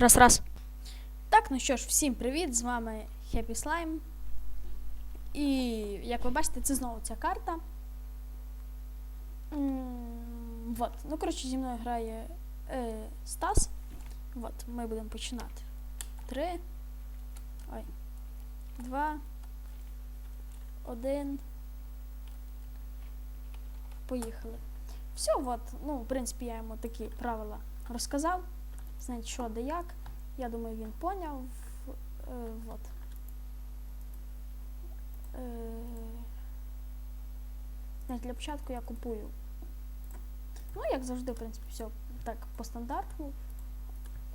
Раз, раз. Так, ну що ж, всім привіт! З вами Happy Slime. І як ви бачите, це знову ця карта. Вот. Ну, коротше, зі мною грає е, Стас. Вот, ми будемо починати. Три. Ой. Два. Один. Поїхали. Все, от, ну, в принципі, я йому такі правила розказав. Знаєте, що де як. Я думаю, він поняв. Е, вот. Е, знаєте, для початку я купую. Ну, як завжди, в принципі, все так по стандарту.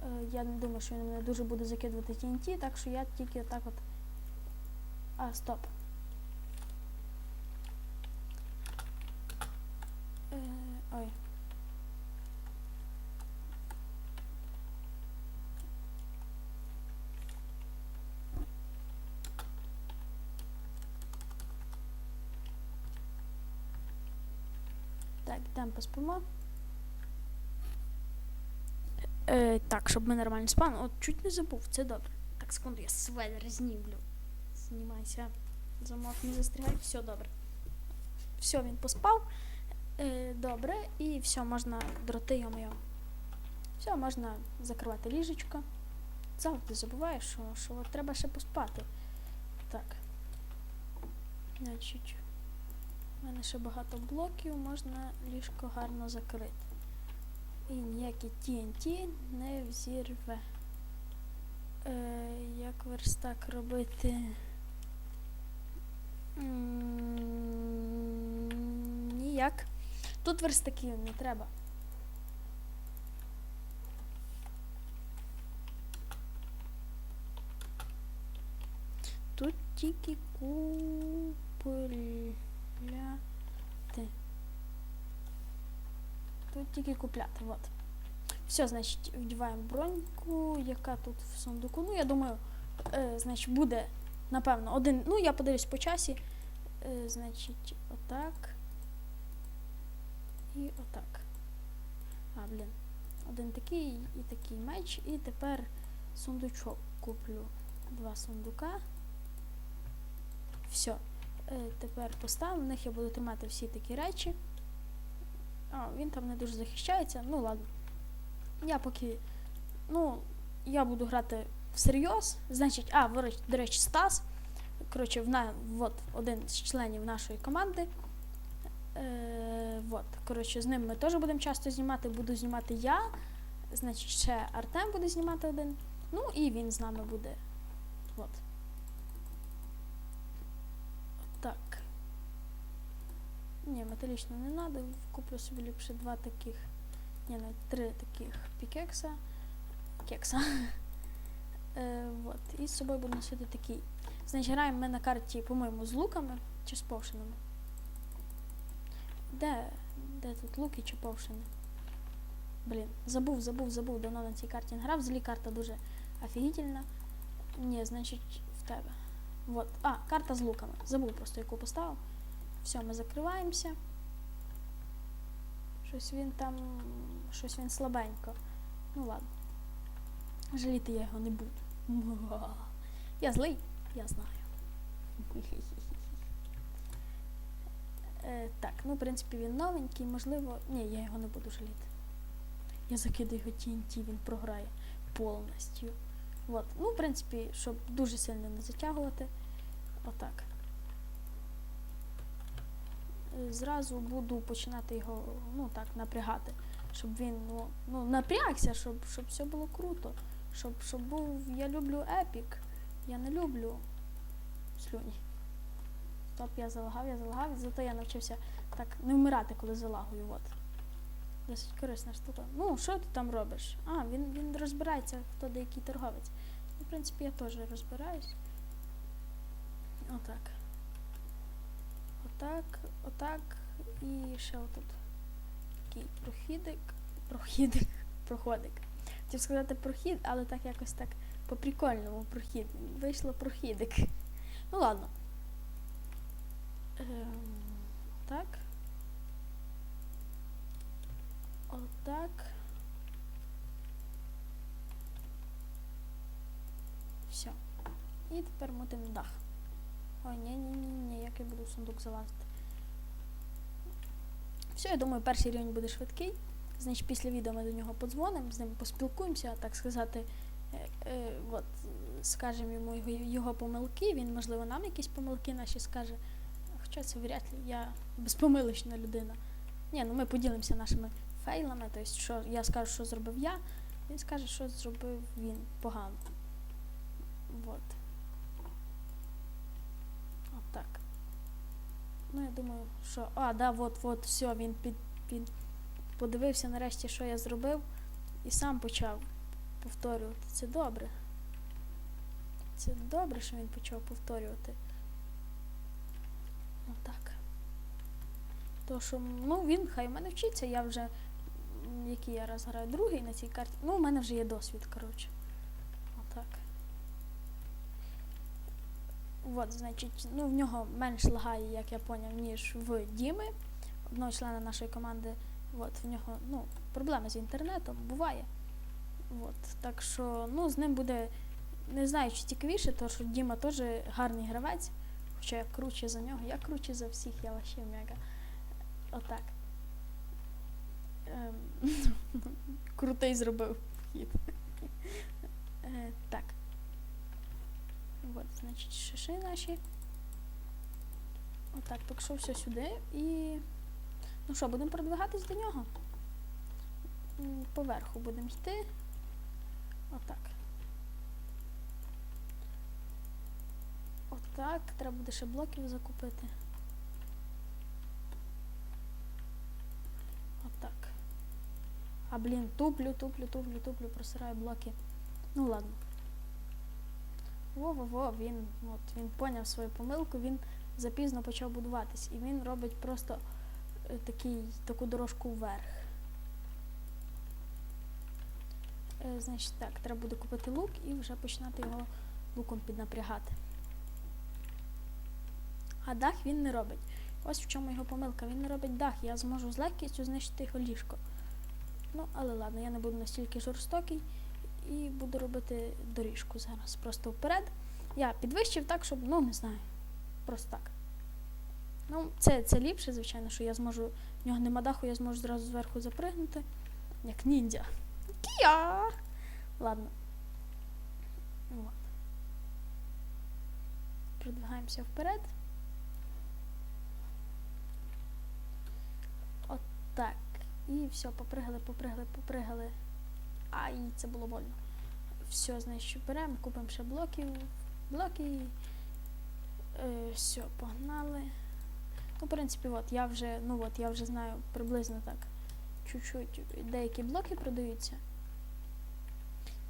Е, я не думаю, що він мене дуже буде закидувати TNT, так що я тільки отак от. А, стоп. Е, ой. Так, йдемо поспимо. Е, так, щоб ми нормально спали. От чуть не забув, це добре. Так, секунду, я сведер знімлю. Знімайся. Замок не застрягай, все добре. Все, він поспав. Е, добре, і все, можна дроти йому. Все, можна закривати ліжечко. Завжди забуваєш, що, що треба ще поспати. Так. Значить. У мене ще багато блоків, можна ліжко гарно закрити. І ніякі TNT не взірве. Е, як верстак робити? Ніяк. Тут верстаків не треба. Тут тільки купляти. Тут тільки купляти, от. Все, значить, вдіваємо броньку, яка тут в сундуку. Ну, я думаю, е, значить, буде, напевно, один. Ну, я подивлюсь по часі. Е, значить, отак. І отак. А, блін. Один такий і такий меч. І тепер сундучок куплю. Два сундука. Все. Е, тепер поставив. В них я буду тримати всі такі речі. А, він там не дуже захищається. Ну ладно. Я поки. Ну, я буду грати всерйоз. Значить, а, до речі, Стас. Коротше, в на, от, один з членів нашої команди. Е, от, коротше, з ним ми теж будемо часто знімати. Буду знімати я. Значить, ще Артем буде знімати один. Ну і він з нами буде. От. Так. Ні, металічно не треба. Куплю собі ліпше два таких. Ні, навіть три таких пікекса. Кекса. Е, вот. І з собою буду носити такий. Значить, граємо ми на карті, по-моєму, з луками чи з повшинами. Де? Де тут луки чи повшини? Блін, забув, забув, забув, давно на цій карті не грав. Взагалі карта дуже офігітельна. Ні, значить, в тебе. Вот. А, карта з луками. Забув просто, яку поставив. Все, ми закриваємося. Щось він там. Щось він слабенько. Ну ладно. Жаліти я його не буду. Я злий, я знаю. Е, так, ну, в принципі, він новенький, можливо. Ні, я його не буду жаліти. Я закидаю його TNT, він програє повністю. От. Ну, в принципі, щоб дуже сильно не затягувати. Отак. Зразу буду починати його, ну так, напрягати. Щоб він ну, ну, напрягся, щоб, щоб все було круто. Щоб, щоб був. Я люблю епік. Я не люблю слюні. Стоп, я залагав, я залагав, зато я навчився так не вмирати, коли залагую. От. Досить корисна штука. Ну, що ти там робиш? А, він, він розбирається, хто деякий торговець. Ну, в принципі, я теж розбираюсь. Отак. Отак, отак. І ще отут. Такий прохідик. Прохідик. Проходик. Хотів сказати прохід, але так якось так по-прикольному прохід. Вийшло прохідик. Ну ладно. Ем, так. Отак. Все. І тепер мутимо дах. Ой, ні, ні, ні, ні, як я буду сундук залазити. Все, я думаю, перший рівень буде швидкий. Значить, після відео ми до нього подзвонимо, з ним поспілкуємося, так сказати, е, е, от, скажемо йому його помилки, він, можливо, нам якісь помилки наші скаже. Хоча це вряд ли, я безпомилочна людина. Ні, ну ми поділимося нашими фейлами, тобто, що я скажу, що зробив я, він скаже, що зробив він погано. Вот. Отак. Ну, я думаю, що. А, да, от, от, все, він під, під... подивився нарешті, що я зробив, і сам почав повторювати. Це добре. Це добре, що він почав повторювати. Отак. То що, ну, він хай в мене вчиться, я вже. Який я раз граю другий на цій карті. Ну, у мене вже є досвід, коротше. Отак. От, значить, ну в нього менш лагає, як я поняв, ніж в Діми, одного члена нашої команди. От, в нього ну, проблеми з інтернетом буває. От, так що ну, з ним буде, не знаю, чи цікавіше, тому що Діма теж гарний гравець, хоча я круче за нього, я круче за всіх, я вообще мега. Отак. Ем, крутий зробив хід. Е, так. От, значить, шиши наші. Отак, так все сюди і. Ну що, будемо продвигатись до нього? Поверху будемо йти. Отак. Отак. Треба буде ще блоків закупити. Отак. А блін, туплю, туплю, туплю, туплю, просираю блоки. Ну ладно. Во-во-во, він, от, він поняв свою помилку, він запізно почав будуватись. І він робить просто е, такий, таку дорожку вверх. Е, значить так, треба буде купити лук і вже починати його луком піднапрягати. А дах він не робить. Ось в чому його помилка. Він не робить дах, я зможу з легкістю знищити його ліжко. Ну, але ладно, я не буду настільки жорстокий і буду робити доріжку зараз. Просто вперед. Я підвищив так, щоб, ну, не знаю. Просто так. Ну, це, це ліпше, звичайно, що я зможу. В нього нема даху, я зможу зразу зверху запригнути. Як ніндзя. Кія! Ладно. От. Продвигаємося вперед. От так. І все, попригали, попригали, попригали. Ай, це було больно. Все, значить, беремо, купимо ще блоків. Блоки. Е, все, погнали. Ну, в принципі, от я вже, ну от, я вже знаю приблизно так. Чуть-чуть деякі блоки продаються.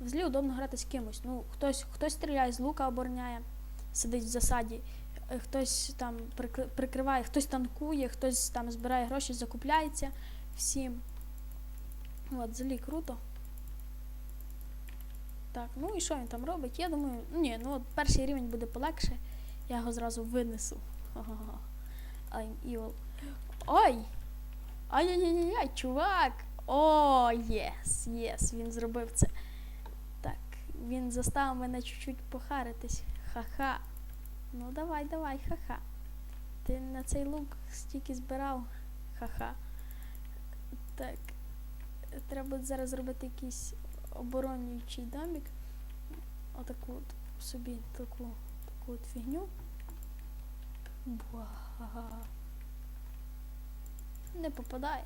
В злі удобно грати з кимось. Ну, хтось, хтось стріляє з лука, обороняє, сидить в засаді, е, хтось там прикри- прикриває, хтось танкує, хтось там збирає гроші, закупляється всім. От, злі круто. Так, ну і що він там робить? Я думаю, ну ні, ну от перший рівень буде полегше. Я його зразу винесу. I'm evil. Ой! Ай-яй-яй-яй, чувак! О, єс, єс, він зробив це. Так, він заставив мене чуть-чуть похаритись. Ха-ха. Ну давай, давай, ха-ха. Ти на цей лук стільки збирав. Ха-ха. Так. Треба зараз зробити якийсь оборонюючий домик. Отаку от собі таку, таку от фігню. Буа. Не попадає.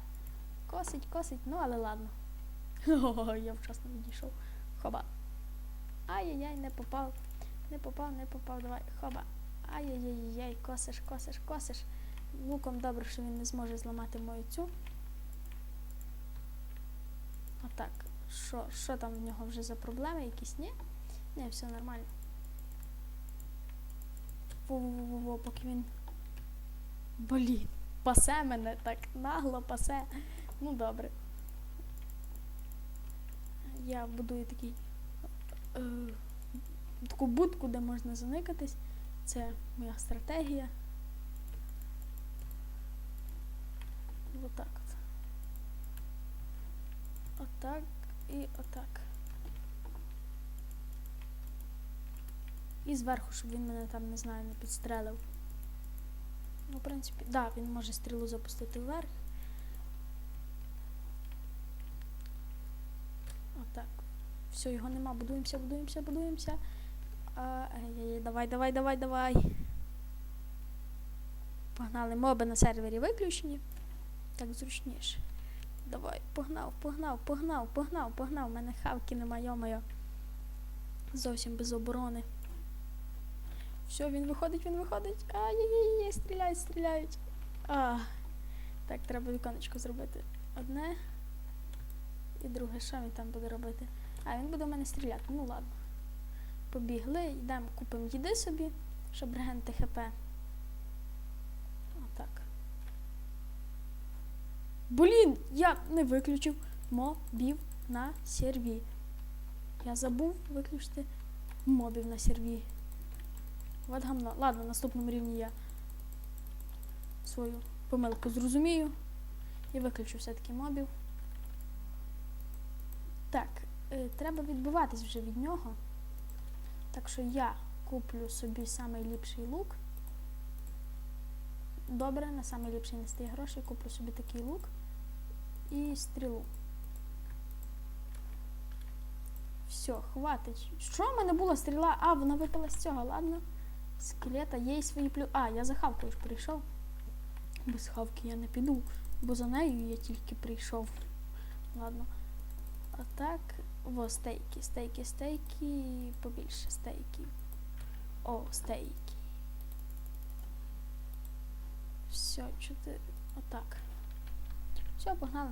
Косить, косить, ну але ладно. О, я вчасно відійшов. Хоба. Ай-яй-яй, не попав. Не попав, не попав, давай. Хоба. Ай-яй-яй-яй, косиш, косиш, косиш. Луком добре, що він не зможе зламати мою цю. Отак. Що, що там в нього вже за проблеми якісь? Ні? Ні, все нормально. Во-во-во-во, поки він. Блін, пасе мене так нагло пасе. Ну добре. Я будую такий. Е, таку будку, де можна заникатись. Це моя стратегія. Отак от. Отак і отак. І зверху, щоб він мене там, не знаю, не підстрелив. Ну, в принципі, так, да, він може стрілу запустити вверх. Отак. Все, його нема. Будуємося, будуємося, будуємося. А, ей-ей-ей, давай, давай, давай, давай. Погнали, моби на сервері виключені. Так зручніше. Давай, погнав, погнав, погнав, погнав, погнав. У мене хавки нема, йомайо. Зовсім без оборони. Все, він виходить, він виходить. Ай-яй-яй, стріляють, стріляють. А, так, треба віконечко зробити. Одне. І друге, що він там буде робити? А, він буде в мене стріляти. Ну ладно. Побігли, йдемо, купимо їди собі, щоб регенти ХП. Отак. Блін, я не виключив мобів на серві. Я забув виключити мобів на серві. Вот. Ладно, на наступному рівні я свою помилку зрозумію і виключу все-таки мобів. Так, е, треба відбиватись вже від нього. Так що я куплю собі найліпший лук. Добре, на найліпший не стає грошей, куплю собі такий лук і стрілу. Все, хватить. Що в мене була стріла? А, вона випала з цього, ладно. Скелета, є й свої плю. А, я за хавкою ж прийшов. Без хавки я не піду, бо за нею я тільки прийшов. Ладно. А так, во стейки, стейки, стейки, побільше стейків. О, стейки. Все, чотири. Отак. Все, погнали.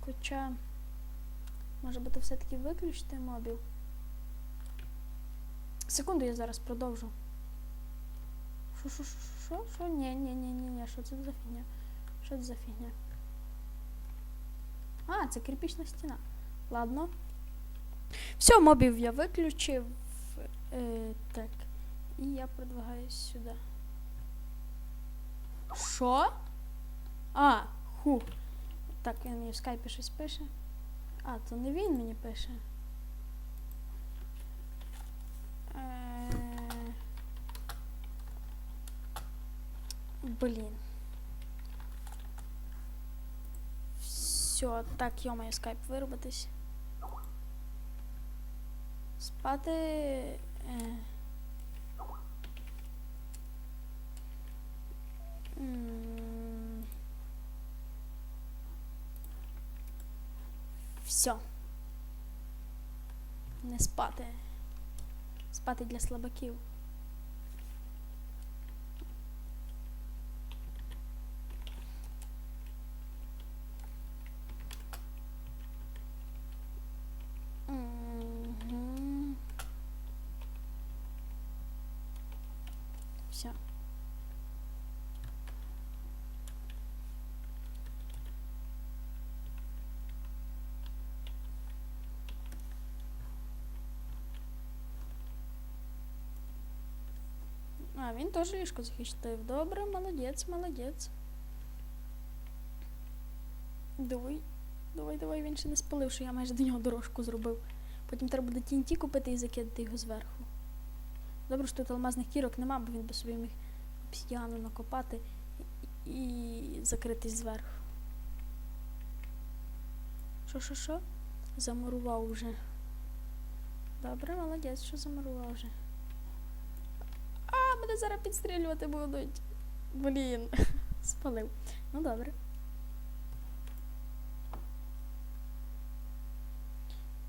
Хоча, може бути все-таки виключити мобів. Секунду, я зараз продовжу. Що, що, що, що, що? Ні, ні, ні, ні, ні, що це за фігня? Що це за фігня? А, це кирпічна стіна. Ладно. Все, мобів я виключив. Е, так. І я продвигаюсь сюди. Що? А, ху. Так, він мені в скайпі щось пише. А, то не він мені пише. Е, Блін. Все, так, йомаю, скайп виробитись. Спати. Е, Все. Не спати. Спати для слабаків. Все. А, він теж ліжко захистив. Добре, молодець, молодець. Давай, давай, давай, він ще не спалив, що я майже до нього дорожку зробив. Потім треба буде TNT купити і закидати його зверху. Добре, що тут алмазних кірок нема, бо він би собі міг обсідіану накопати і, закритись зверху. Що, що, що? Замурував вже. Добре, молодець, що замурував вже. Мене зараз підстрілювати будуть. Блін, спалив. Ну добре.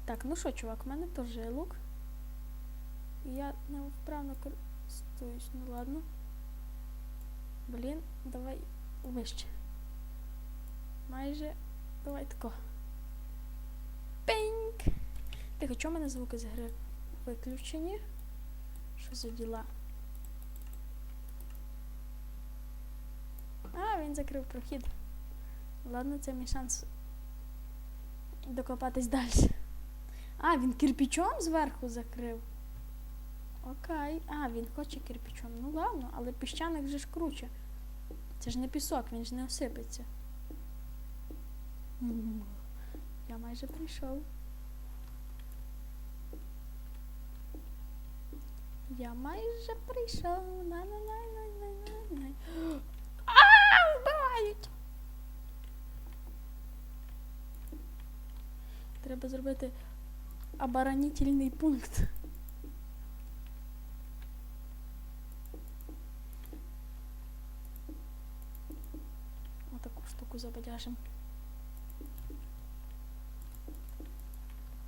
Так, ну що, чувак, в мене теж є лук. Я невправно користуюсь, ну ладно. Блін, давай вище. Майже. Давай тако. Піньк! Тихо, чому в мене звуки з гри виключені? Що за діла? А, він закрив прохід. Ладно, це мій шанс докопатись далі. А, він кирпичом зверху закрив. Окей. А, він хоче кирпичом. Ну ладно, але піщаник же ж круче. Це ж не пісок, він ж не осипеться. Я майже прийшов. Я майже прийшов. Вбивають! Треба зробити оборонительний пункт. Отаку штуку забадяжим.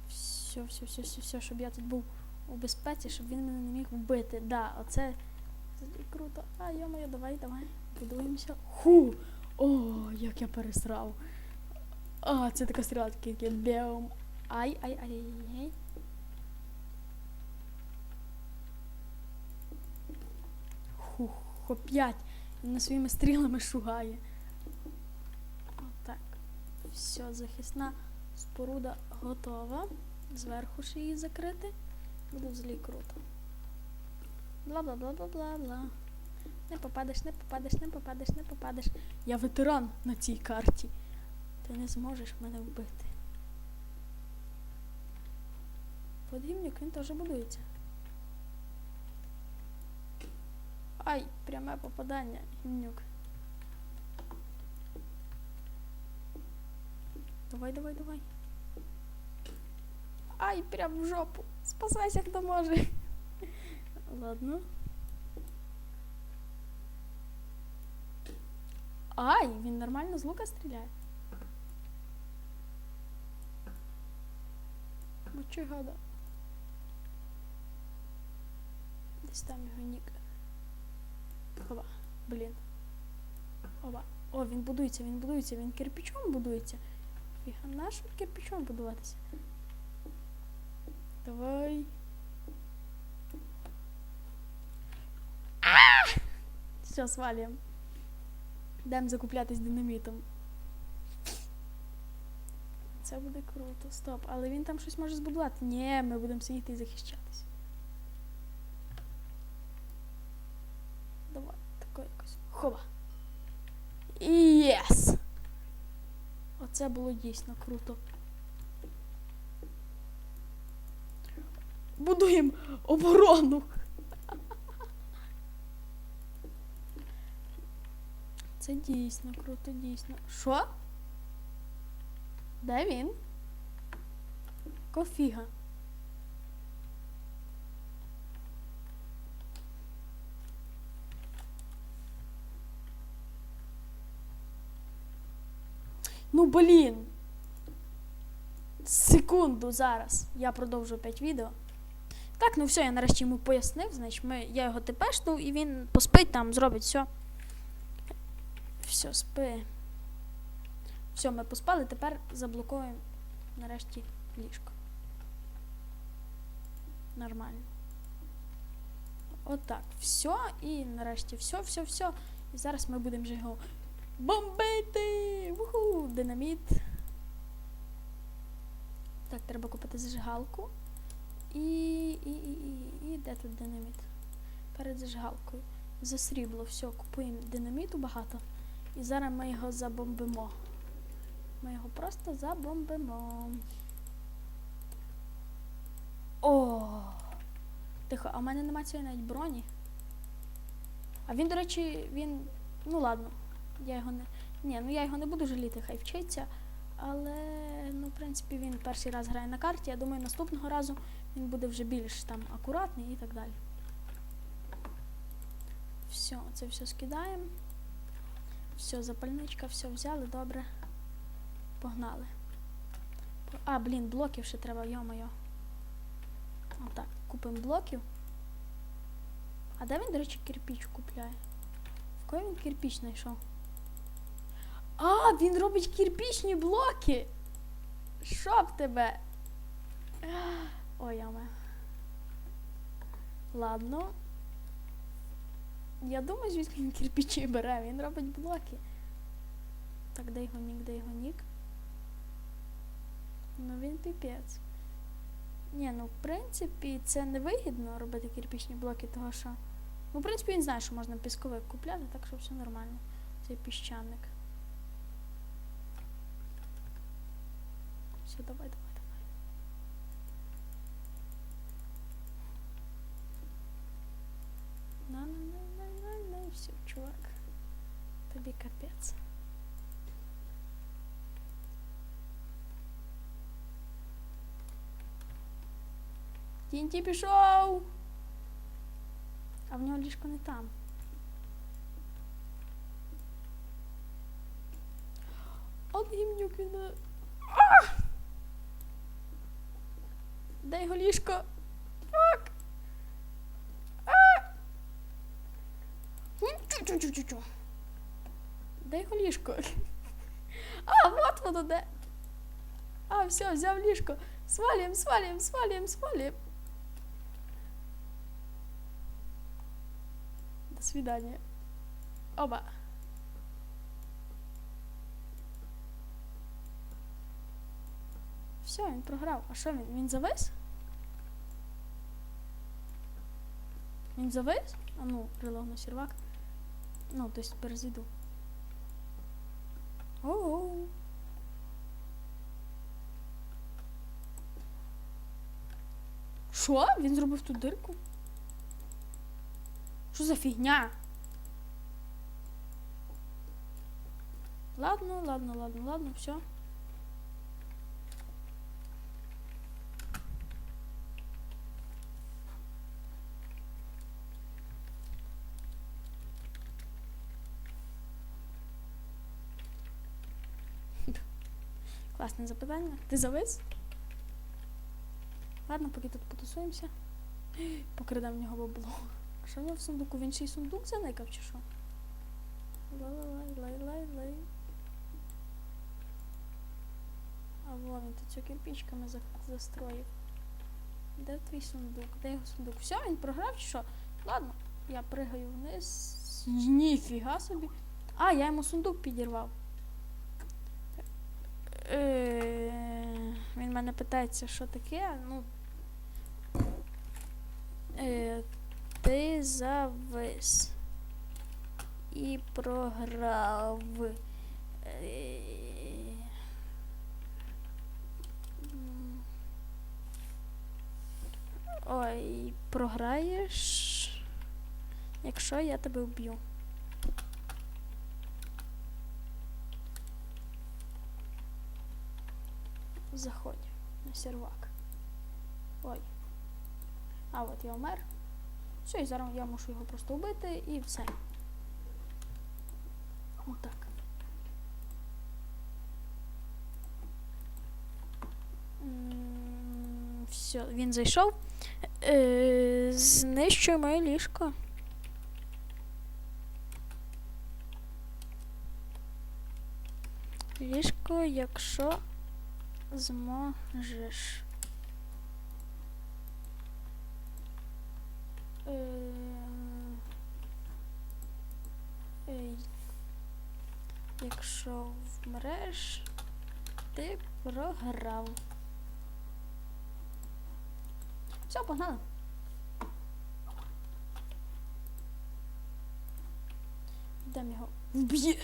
Все, все, все, все, все, щоб я тут був у безпеці, щоб він мене не міг вбити. Да, оце круто. А, йо-моє, давай, давай. Будуємося. Ху! О, як я пересрав. А, це така стріла, таке беум. Ай, ай, ай, ай. Хух, хо п'ять. Він своїми стрілами шугає. Отак. Все, захисна споруда готова. Зверху ще її закрити. Буде взагалі круто. Бла-бла-бла-бла-бла-бла. Не попадеш, не попадеш, не попадеш, не попадеш. Я ветеран на цій карті. Ти не зможеш мене вбити. Подгімник, він теж будується. Ай, пряме попадання, гімнюк. Давай, давай, давай. Ай, прям в жопу. Спасайся, хто може. Ладно. Ай, він нормально з лука стріляє. Мочи гада. Десь там його нік. Оба, блін. Оба. О, він будується, він будується, він кирпичом будується. Фіга нашим кирпичом будуватися. Давай. Все, свалюємо. Йдемо закуплятись динамітом. Це буде круто. Стоп. Але він там щось може збудувати. Ні, ми будемо сидіти і захищатись. Давай, тако якось. Хова. Єс! Оце було дійсно круто. Будуємо оборону. Це дійсно круто, дійсно. Що? Де він? Кофіга. Ну блін. Секунду зараз. Я продовжу опять відео. Так, ну все, я нарешті йому пояснив, значить, ми, я його тепешнув і він поспить там, зробить все. Все, спи. Все, ми поспали, тепер заблокуємо нарешті ліжко. Нормально. Отак. Все, і нарешті все, все, все. І зараз ми будемо вже його бомбити! Вуху! Динаміт. Так, треба купити зажигалку. І, і, і, і, і де тут динаміт? Перед зажигалкою. За срібло, все, купуємо динаміту багато. І зараз ми його забомбимо. Ми його просто забомбимо. О! Тихо, а в мене немає цієї навіть броні. А він, до речі, він. Ну ладно. Я його не. Ні, ну я його не буду жаліти, хай вчиться. Але, ну, в принципі, він перший раз грає на карті. Я думаю, наступного разу він буде вже більш там акуратний і так далі. Все, це все скидаємо. Все, запальничка, все взяли, добре. Погнали. А, блін, блоків ще треба, йо-моє. Отак, купимо блоків. А де він, до речі, кирпіч купляє? В кої він кирпіч знайшов? А, він робить кирпічні блоки! Що в тебе? Ой, яме. Ладно. Я думаю, звідки він кирпичі бере, він робить блоки. Так, де його нік, де його нік? Ну він піпець. Ні, ну в принципі це не вигідно робити кирпічні блоки, того що. Ну, в принципі, він знає, що можна пісковик купляти, так що все нормально. Цей піщаник. Все, давай, давай, давай. Взагалі капець. Тінті пішов. А в нього ліжко не там. От гімнюк він мене. А! Де його ліжко? Фак! А! Чу-чу-чу-чу-чу. Де його ліжко? А, вот воно де. А, все, взяв ліжко. Свалюємо, свалюємо, свалюємо, свалюємо. До свидания. Оба. Все, він програв. А що він? Він завис? Він завис? А ну, прилог на сервак. Ну, то есть перезайду. Оу. Що? Він зробив ту дирку? Що за фігня? Ладно, ладно, ладно, ладно, все. Класне запитання. Ти завис? Ладно, поки тут потусуємося. Покрадемо в нього бабло. Що в нього в сундуку? Він ще й сундук заникав чи що? Лай-лай-лай-лай-лай. А во, він тут цю кирпичками застроїв. Де твій сундук? Де його сундук? Все, він програв чи що? Ладно, я пригаю вниз. Ніфіга собі. А, я йому сундук підірвав. Е, Він мене питається, що таке. Ну. Е, Ти завис і програв. Е, Ой, програєш, якщо я тебе вб'ю. Заходь на сервак. Ой. А от я умер. Все, і зараз я мушу його просто вбити і все. Отак. Все, він зайшов. Е, знищує моє ліжко. Ліжко, якщо зможеш. Е, е, Якщо вмреш, ти програв. Все, погнали. Йдемо його вб'є.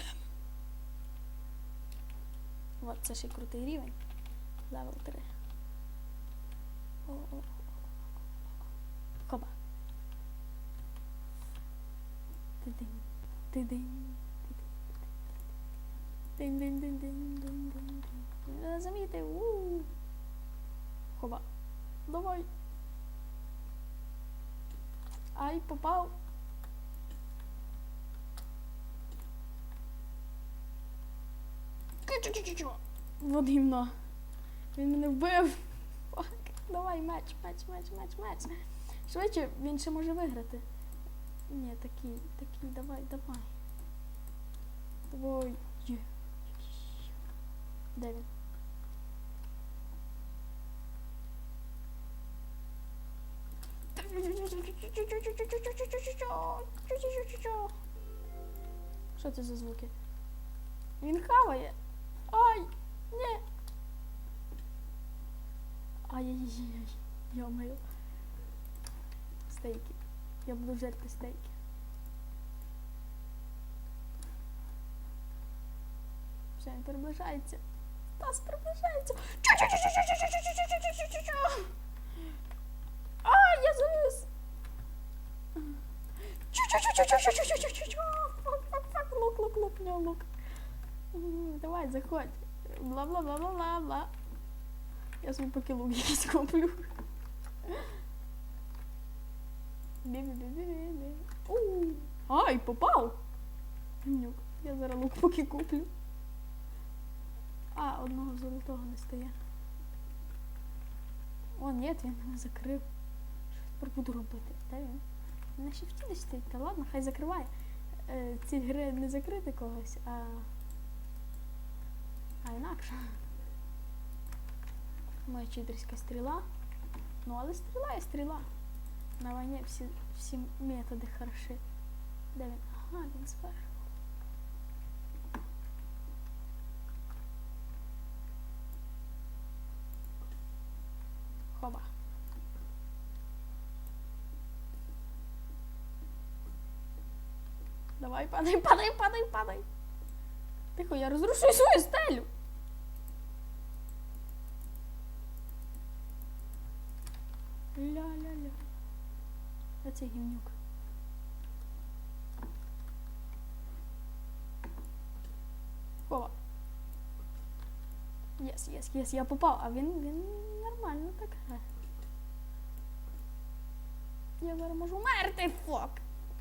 От, це ще крутий рівень левел 3. Хопа. Ти-динь, ти-динь. Дин-дин-дин-дин-дин-дин-дин. Не замітив. Ууу. Хоба. Давай. Ай, попав. Чу-чу-чу-чу. Вот гімно. Він мене вбив. Фак. Давай, меч, меч, меч, меч, меч. Швидше, він ще може виграти. Ні, такий, такий, давай, давай. Давай. Де він? Що це за звуки? Він хаває. Ай! Ні! Ай-яй-яй, я маю. Стейки. Я буду жерти стейки. Все, він приближається. Тас приближається. А, я завис. Лук, лук, лук, лук. Давай, заходь. Бла-бла-бла-бла-бла-бла. Я собі поки лук якийсь куплю. Ай, попав! Нюк. Я зараз лук поки куплю. А, одного золотого не стає. О, ні, він мене закрив. Що я тепер буду робити? Де він? На шифті не стоїть. Та ладно, хай закриває. Е, ці гри не закрити когось, а. А інакше. Моя читерська стріла. Ну, але стріла і стріла. На війні всі, всі методи хороші. Де він? Ага, він зверху. Хоба. Давай, падай, падай, падай, падай. Тихо, я розрушую свою стелю. Ля-ля-ля. Оце гівнюк. Хова. Єс, єс, єс, я попав, а він, він нормально так грає. Я зараз можу вмерти, фак.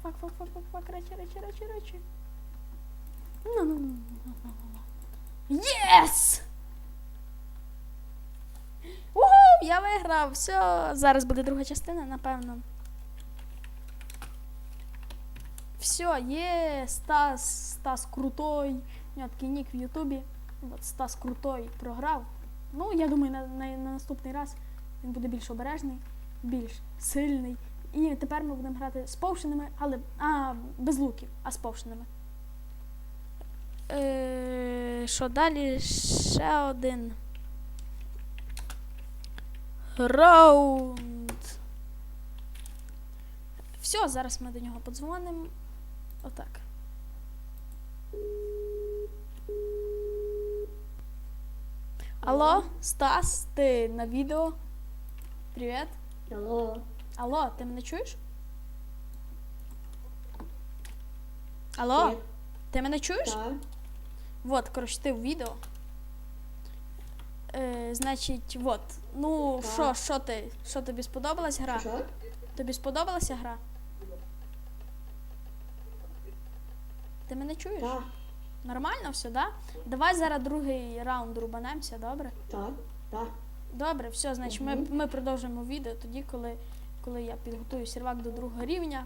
Фак, фак, фак, фак, фак, речі, речі, речі, речі. Ну, ну, ну, ну, ну, ну. Єс! Уху, я виграв. Все, зараз буде друга частина, напевно. Все, є Стас, Стас Крутой. У нього такий нік в Ютубі. От Стас Крутой програв. Ну, я думаю, на, на, на наступний раз він буде більш обережний, більш сильний. І тепер ми будемо грати з повшеними, але а, без луків, а з повшеними. Е, що далі? Ще один. Раунд. Все, зараз ми до нього подзвонимо. Отак. Алло, Стас, ти на відео? Привіт. Алло, Алло, ти мене чуєш? Алло, Привіт. ти мене чуєш? так, Вот, коротше, ти в відео. Е, значить, вот. Ну, Так. що, що ти? Що тобі сподобалась гра? що? Тобі сподобалася гра? Ти мене чуєш? Так, Нормально все, да? Давай зараз другий раунд рубанемося, добре? так, так. Добре, все, значить, ми, ми продовжимо відео тоді, коли, коли я підготую сервак до другого рівня.